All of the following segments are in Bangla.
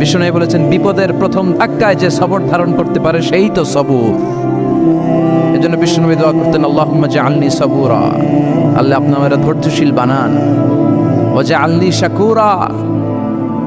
বিষ্ণু বলেছেন, বিপদের প্রথম ধাক্কায় যে সবর ধারণ করতে পারে, সেই তো সবুর। এজন্য বিষ্ণুনবী দোয়া করতেন, আল্লাহুম্মা জাআলনি সাবুরা। আল্লাহ আপনি আমার ধৈর্যশীল বানান। ও যে আল্লি শাকুরা।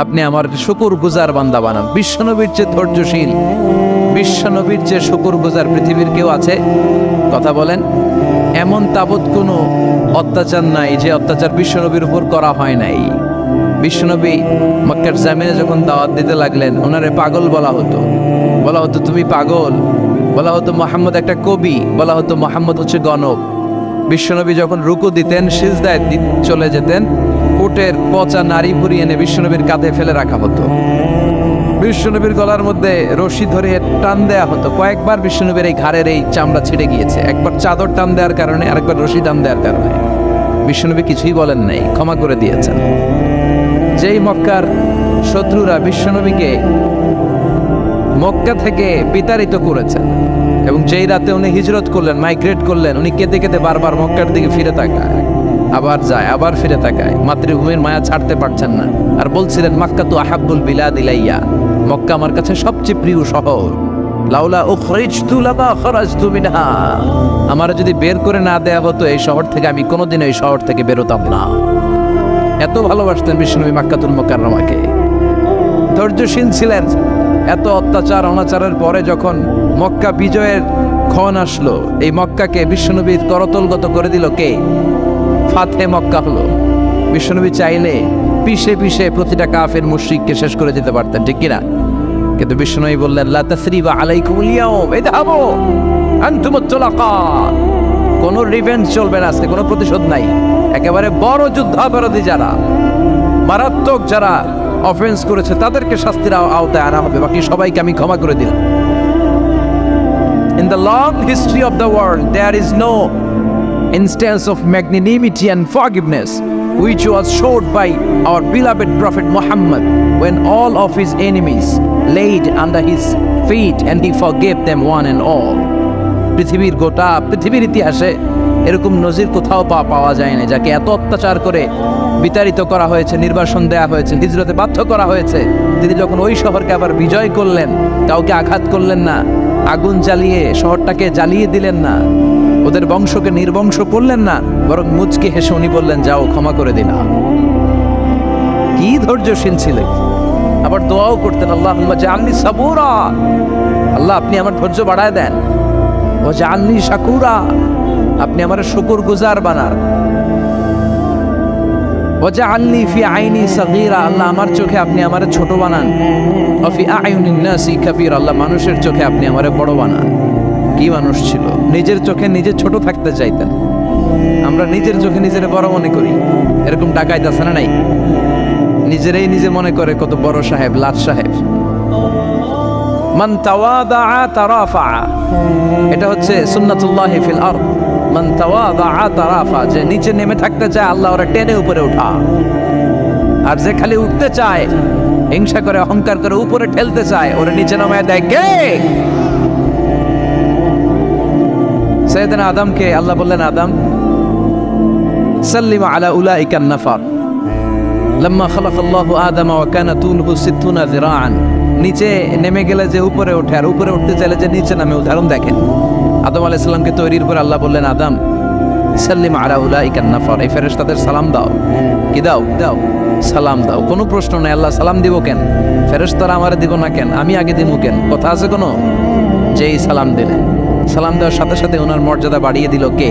আপনি আমার শুকুর গুজার বান্দা বানান। বিশ্বনবীর যে ধৈর্যশীল বিশ্বনবীর যে শুকুর গুজার পৃথিবীর কেউ আছে? কথা বলেন, এমন তাবৎ কোনো অত্যাচার নাই যে অত্যাচার বিশ্বনবীর উপর করা হয় নাই। বিশ্বনবী মক্কার জামিনে যখন দাওয়াত দিতে লাগলেন, ওনারে পাগল বলা হতো। বলা হতো, তুমি পাগল। বলা হতো, মোহাম্মদ একটা কবি। বলা হতো, মোহাম্মদ হচ্ছে গণক। বিশ্বনবী যখন রুকু দিতেন, সিজদায় চলে যেতেন, উটের পচা নারী ভুরি এনে বিশ্বনবীর কাঁধে ফেলে রাখা হতো। বিশ্বনবীর গলার মধ্যে রশি ধরে টান দেয়া হতো। কয়েকবার বিশ্বনবীর এই ঘাড়ের এই চামড়া ছিঁড়ে গিয়েছে। একবার চাদর টান দেওয়ার কারণে, আরেকবার রশি টান দেওয়ার কারণে। বিশ্বনবী কিছুই বলেন নাই, ক্ষমা করে দিয়েছেন। যেই মক্কার শত্রুরা বিশ্বনবীকে মক্কা থেকে বিতাড়িত করেছেন এবং যেই রাতে উনি হিজরত করলেন মাইগ্রেট করলেন, উনি কেঁদে কেঁদে বারবার মক্কার দিকে ফিরে তাকায়, আবার যায়, আবার ফিরে তাকায়, মাতৃভূমির মায়া ছাড়তে পারছেন না। আর বলছিলেন, মক্কা তো আহাব্বুল বিলাদ ইলাইয়া, মক্কা আমার কাছে সবচেয়ে প্রিয় শহর। লাউলা উখরিজতু লামা খরাজতু মিনহা। আমার যদি বের করে না দেয়া হতো, এই শহর থেকে আমি কোনোদিন এই শহর থেকে বেরোতাম না। এত ভালোবাসতেন বিষ্ণুবী মাক্কাতুল মোকাররমাকে। ধৈর্যশীল ছিলেন। এত অত্যাচার, অনাচারের পরে যখন মক্কা বিজয়ের ক্ষণ আসলো, এই মক্কাকে বিশ্বনবীর করতলগত করে দিল কে? ফাতে মক্কা হলো। বিশ্বনবী চাইলে পিষে পিষে প্রতিটা কাফের মুশরিককে শেষ করে দিতে পারতেন, ঠিক কিনা? কিন্তু বিশ্বনবী বললেন, লা তাসরিবা আলাইকুমুল ইয়াউম ইযহাবু আনতুমুত তুলাকা। কোনো রিভেঞ্জ চলবে না আজকে কোনো প্রতিশোধ নাই একেবারে বড় যুদ্ধাপরাধী যারা মারাত্মক যারা অফেন্স করেছে তাদেরকে শাস্তির আওতায় আনা হবে বাকি সবাইকে আমি ক্ষমা করে দিলাম In the long history of the world, there is no instance of magnanimity and forgiveness which was showed by our beloved Prophet Muhammad when all of his enemies laid under his feet and he forgave them one and all. পৃথিবীর গোটা পৃথিবীর ইতিহাসে এরকম নজির কোথাও পাওয়া যায়নি, যাকে এত অত্যাচার করে বিতাড়িত করা হয়েছে, নির্বাসন দেয়া হয়েছে, হিজরতে বাধ্য করা হয়েছে। তিনি যখন ওই শহরকে আবার বিজয় করলেন, কাউকে আঘাত করলেন না, আগুন জ্বালিয়ে শহরটাকে জ্বালিয়ে দিলেন না, ওদের বংশকে নির্বংশ করলেন না, বরং মুচকে হেসে উনি বললেন, যাও, ক্ষমা করে দিলাম কি ধৈর্যশীল ছিলেন। আবার দোয়াও করতেন আল্লাহ আল্লাহ, আপনি আমার ধৈর্য বাড়ায় দেন। ও শাকুরা আপনি আমার শুকুর গুজার বানান। ও জানলি ফি আইনি আল্লাহ আমার চোখে আপনি আমার ছোট বানান। ও ফি নাসি আল্লাহ মানুষের চোখে আপনি আমারে বড় বানান। কি মানুষ ছিল? নিজের চোখে নিজে ছোট থাকতে চাইতেন। আমরা নিজের চোখে নিজের বড় মনে করি। এরকম ডাকাইত আছে না নাই? নিজেরাই নিজে মনে করে কত বড় সাহেব, লাট সাহেব। মান তাওয়াদা তারাফা এটা হচ্ছে সুন্নাতুল্লাহ ফিল আরদ। মান তাওয়াদা তারাফা যে নিচে নেমে থাকতে চায়, আল্লাহ ওরা টেনে উপরে উঠা। আর যে খালি উঠতে চায়, হিংসা করে, অহংকার করে উপরে ঠেলতে চায়, ওরা নিচে নামায় দেয় কে? সৈয়দনা আদমকে, আল্লাহ বললেন, আদম, সাল্লিম আলা উলাইকান নাফার। লম্মা খালাক আল্লাহু আদম ওয়া কানা তুলহু সিত্তুনা যিরাআন। নিচে নেমে গেলে যে উপরে ওঠে, আর উপরে উঠতে চাইলে যে নিচে নামে উদাহরণ দেখেন। আদম আলাইহিস সালামকে তৈরির পর আল্লাহ বললেন, আদম, সাল্লিম আলা উলাইকান নাফার। এই ফেরেশতাদের সালাম দাও। কি দাও? দাও সালাম দাও। কোনো প্রশ্ন নাই। আল্লাহ সালাম দিব কেন? ফেরেশতারা আমার দিব না কেন? আমি আগে দিব কেন? কথা আছে কোনো? যেই সালাম দিলেন সালাম দেওয়ার সাথে সাথে ওনার মর্যাদা বাড়িয়ে দিল কে?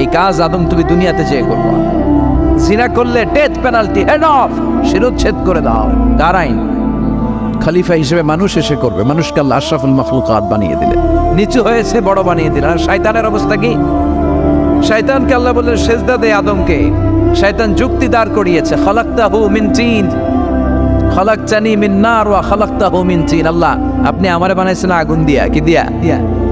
এই কাজ আদম তুমি দুনিয়াতে যেয়ে করবা। জিনা করলে ডেথ পেনাল্টি হেড অফ শিরোচ্ছেদ করে দাও। কার আইন খলিফা হিসেবে মানুষ এসে করবে। মানুষকে আল্লাহ আশরাফুল মখলুকাত বানিয়ে দিলে। নিচু হয়েছে বড় বানিয়ে দিলেন আর শয়তানের অবস্থা কি? শয়তানকে আল্লাহ বললেন, সেজদা দে আদমকে। শয়তান যুক্তি দাঁড় করিয়েছে। খলাক্তাহু মিন তিন খলাকচানি মিন নার ওয়া খলাকতাহু মিন তিন আল্লাহ, আপনি আমারে বানাইছেন আগুন দিয়া। কি দিয়া? দিয়া।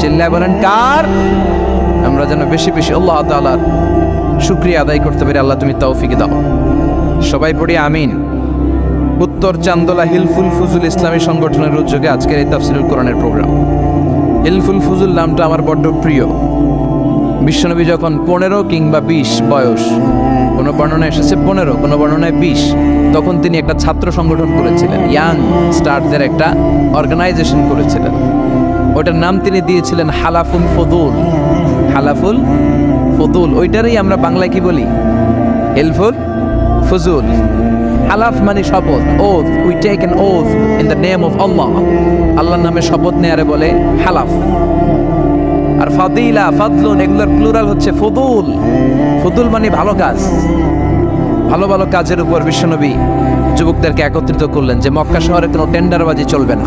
চিল্লায় বলেন, কার? আমরা যেন বেশি বেশি আল্লাহ তাআলার শুক্রিয়া আদায় করতে পারি, আল্লাহ তুমি তৌফিক দাও। সবাই পড়ি, আমিন। উত্তর চান্দোলা হিলফুল ফুজুল ইসলামী সংগঠনের উদ্যোগে আজকের এই তাফসিরুল কোরআনের প্রোগ্রাম। হিলফুল ফুজুল নামটা আমার বড্ড প্রিয়। বিশ্বনবী যখন পনেরো কিংবা বিশ বয়স, কোনো বর্ণনায় এসেছে পনেরো, কোনো বর্ণনায় বিশ, তখন তিনি একটা ছাত্র সংগঠন করেছিলেন, ইয়াং স্টারদের একটা অর্গানাইজেশন করেছিলেন। ওটার নাম তিনি দিয়েছিলেন হালাফুল ফদুল। হালাফুল ফদুল, ওইটারই আমরা বাংলায় কি বলি? এলফুল ফজুল। হালাফ মানে শপথ oath we take an oath in the name of Allah আল্লাহর নামে শপথ নেয়ারে বলে হালাফ। আর ফাদিলা, ফাদলুন, এগুলোর প্লুরাল হচ্ছে ফদুল। ফদুল মানে ভালো কাজ। ভালো ভালো কাজের উপর বিশ্বনবী যুবকদেরকে একত্রিত করলেন যে মক্কা শহরে কোনো টেন্ডারবাজি চলবে না।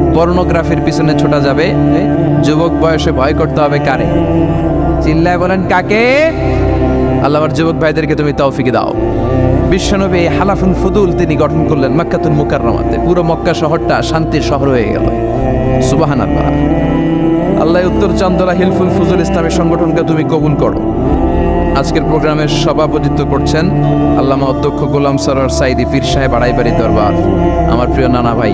পর্নোগ্রাফির পিছনে ছোটা যাবে। যুবক বয়সে ভয় করতে হবে কারে? চিল্লায় বলেন, কাকে? আল্লাহ আমার যুবক ভাইদেরকে তুমি তৌফিক দাও। বিশ্বনবী এই হালাফুল ফুদুল তিনি গঠন করলেন মক্কাতুল মুকাররমাতে। পুরো মক্কা শহরটা শান্তির শহর হয়ে গেল। সুবাহান আল্লাহ উত্তর চন্দরা হিলফুল ফুজুল ইসলামী সংগঠনকে তুমি কবুল করো। আজকের প্রোগ্রামের সভাপতিত্ব করছেন আল্লামা অধ্যক্ষ গোলাম সরার সাইদি পীর সাহেব আড়াইবাড়ি দরবার। আমার প্রিয় নানা ভাই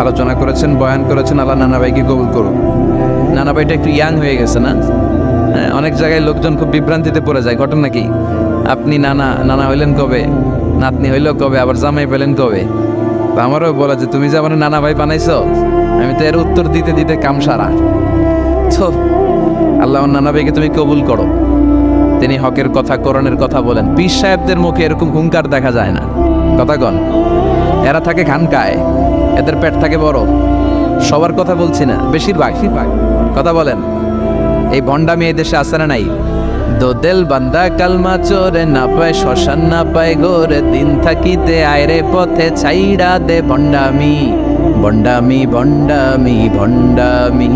আলোচনা করেছেন বয়ান করেছেন আল্লাহ নানা ভাইকে কবুল করুন নানা ভাইটা একটু ইয়াং হয়ে গেছে না? হ্যাঁ, অনেক জায়গায় লোকজন খুব বিভ্রান্তিতে পড়ে যায়। ঘটনা কি? আপনি নানা নানা হইলেন কবে? নাতনি হইল কবে? আবার জামাই পেলেন কবে? আমারও বলা যে তুমি যে আমার নানা ভাই বানাইছো আমি তো এর উত্তর দিতে দিতে কাম সারা তো আল্লাহ নানা ভাইকে তুমি কবুল করো। তিনি হকের কথা কোরআনের কথা বলেন। পীর সাহেবদের মুখে এরকম হুঙ্কার দেখা যায় না। কথা কন। এরা থাকে খানকায়। এদের পেট থাকে বড়। সবার কথা বলছি না, বেশিরভাগ। কথা বলেন, এই ভণ্ডামি এই দেশে আসে না নাই? দোদেল বান্দা কালমা চোরে না পায়, শ্মশান না পায় গোরে, দিন থাকিতে আয়রে পথে ছাইড়া দে ভণ্ডামি ভণ্ডামি ভণ্ডামি ভণ্ডামি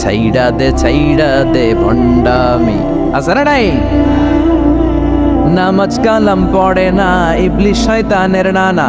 ছাইড়া দে ছাইড়া দে ভণ্ডামি আছে না নাই? নামাজ কালাম পড়ে না ইবলিশ শয়তানের নানা।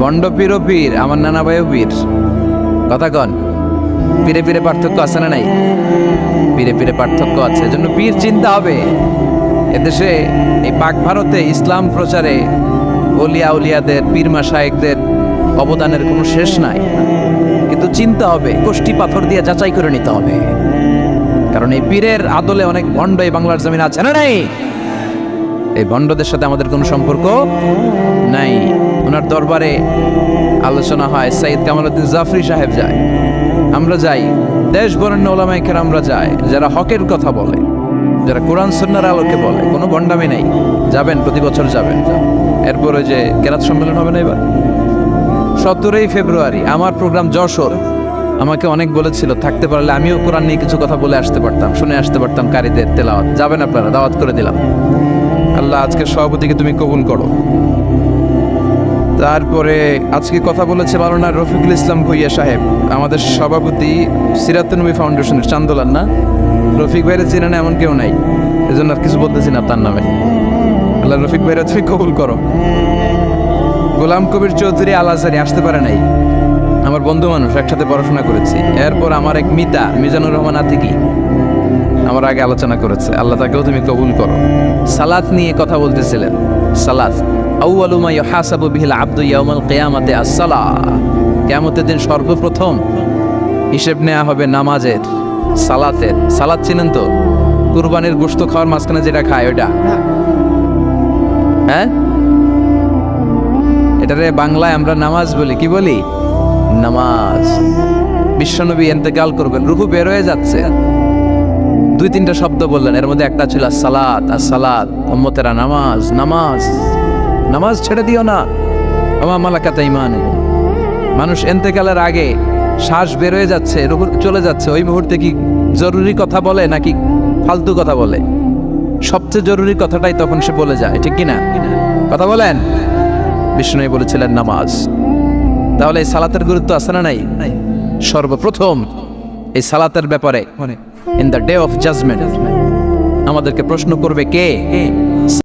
বন্ড পীর পীর, আমার নানা ভাইও পীর। কথা কন, পীরে পীরে পার্থক্য আছে না নাই? পীরে পীরে পার্থক্য আছে, এজন্য পীর চিন্তা হবে। এদেশে, এই পাক ভারতে ইসলাম প্রচারে অলিয়া উলিয়াদের, পীর মাসায়েকদের অবদানের কোনো শেষ নাই। কিন্তু চিন্তা হবে কোষ্টি পাথর দিয়ে যাচাই করে নিতে হবে। কারণ এই পীরের আদলে অনেক ভণ্ড এই বাংলার জমিন আছে, না নাই? এই ভণ্ডদের সাথে আমাদের কোনো সম্পর্ক নাই। ওনার দরবারে আলোচনা হয় সাইদ কামালউদ্দিন জাফরি সাহেব যায়। আমরা যাই দেশ বরেণ্য ওলামাইকের আমরা যাই যারা হকের কথা বলে, যারা কোরআন সন্ন্যার আলোকে বলে। কোনো ভণ্ডামি নেই, যাবেন, প্রতি বছর যাবেন। এরপরে যে কেরাত সম্মেলন হবে না এবার? সতেরোই ফেব্রুয়ারি, আমার প্রোগ্রাম যশোর। আমাকে অনেক বলেছিল, থাকতে পারলে আমিও কোরআন নিয়ে কিছু কথা বলে আসতে পারতাম, শুনে আসতে পারতাম কারিদের তেলাওয়াত। যাবেন আপনারা, দাওয়াত করে দিলাম। আল্লাহ আজকের সভাপতিকে তুমি কবুল করো। তারপরে আজকে কথা বলেছে মাওলানা রফিকুল ইসলাম ভুইয়া সাহেব, আমাদের সভাপতি সিরাতুনবী ফাউন্ডেশনের চান্দোলান, না? রফিক ভাইয়ের চেনেন এমন কেউ নাই, এজন্য আর কিছু বলতেছি না তার নামে। আল্লাহ রফিক ভাইরা তুমি কবুল করো। গোলাম কবির চৌধুরী আল আসতে পারে নাই। আমার বন্ধু মানুষ, একসাথে পড়াশোনা করেছি। এরপর আমার এক মিতা, মিজানুর রহমান আতিকি, আমার আগে আলোচনা করেছে। আল্লাহ তাকেও তুমি কবুল করো। সালাত নিয়ে কথা বলতেছিলেন। সালাত, আউয়ালু মা ইউহাসাবু বিহিল আবদু ইয়াউমাল কিয়ামাতে আস-সালাহ। কিয়ামতের দিন সর্বপ্রথম হিসেব নেওয়া হবে নামাজের, সালাতের। সালাত চিনেন তো? কুরবানির গোশত খাওয়ার মাঝখানে যেটা খায় ওটা হ্যাঁ? এটারে বাংলায় আমরা নামাজ বলি, কি বলি? নামাজ। বিশ্বনবী এন্তেকাল করবেন, রুহু বের হয়ে যাচ্ছে। দুই তিনটা শব্দ বললেন, এর মধ্যে একটা ছিল সালাত, আর সালাত, উম্মতেরা নামাজ নামাজ। নামাজ ছেড়ে দিও না। আমা মালাকাতা ইমান মানুষ এন্তেকালের আগে শ্বাস বের হয়ে যাচ্ছে, রুহু চলে যাচ্ছে। ওই মুহূর্তে কি জরুরি কথা বলে, নাকি ফালতু কথা বলে? সবচেয়ে জরুরি কথাটাই তখন সে বলে যায়, ঠিক কিনা? কথা বলেন? বিষ্ণু বলেছিলেন নামাজ। তাহলে এই সালাতের গুরুত্ব আছে না নাই? সর্বপ্রথম এই সালাতের ব্যাপারে in the day of judgment আমাদেরকে প্রশ্ন করবে কে?